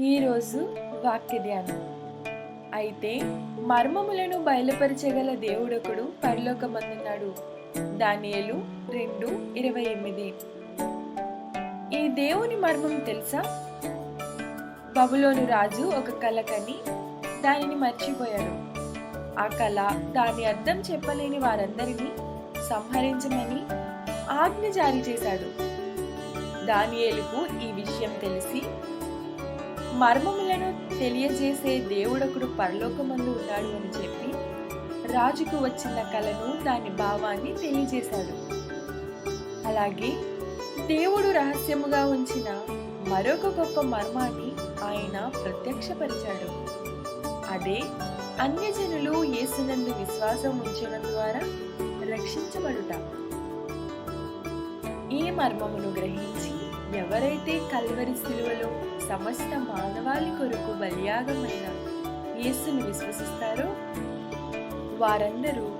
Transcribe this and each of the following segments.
ఈరోజు వాక్య ధ్యానం అయితే మర్మములను బయలుపరచగల దేవుడొకడు పరలోకమందున్నాడు. దానియేలు రెండు ఇరవై ఎనిమిది. ఈ దేవుని మర్మం తెలుసా? బబులోను రాజు ఒక కల కని దానిని మర్చిపోయాడు. ఆ కళ దాని అర్థం చెప్పలేని వారందరినీ సంహరించమని ఆజ్ఞ జారీ చేశాడు. దానియేలుకు ఈ విషయం తెలిసి మర్మములను తెలియజేసే దేవుడొకడు పరలోకమందు ఉన్నాడు అని చెప్పి రాజుకు వచ్చిన కలను దాని భావాన్ని తెలియజేశాడు. అలాగే దేవుడు రహస్యముగా ఉంచిన మరొక గొప్ప మర్మాన్ని ఆయన ప్రత్యక్షపరిచాడు. అదే అన్యజనులు యేసునందు విశ్వాసం ఉంచడం ద్వారా రక్షించబడుట. ఈ మర్మమును గ్రహించి ఎవరైతే కల్వరి శిలువలో సమస్త మానవాళి కొరకు బలియాగమైన యేసును విశ్వసిస్తారో వారందరూ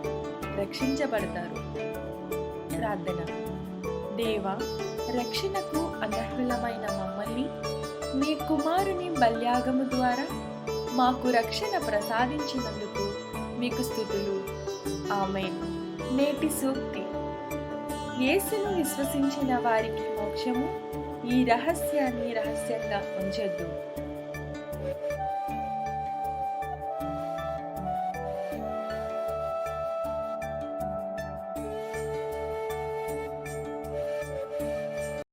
రక్షించబడతారు. ప్రార్థన. దేవా రక్షణకు అనర్హులమైన మమ్మల్ని మీ కుమారుని బల్యాగము ద్వారా మాకు రక్షణ ప్రసాదించినందుకు మీకు స్థుతులు. ఆమె నేటి సూక్తి. యేసును విశ్వసించిన వారికి మోక్షము ఈ రహస్యాన్ని రహస్యంగా ఉంచద్దు.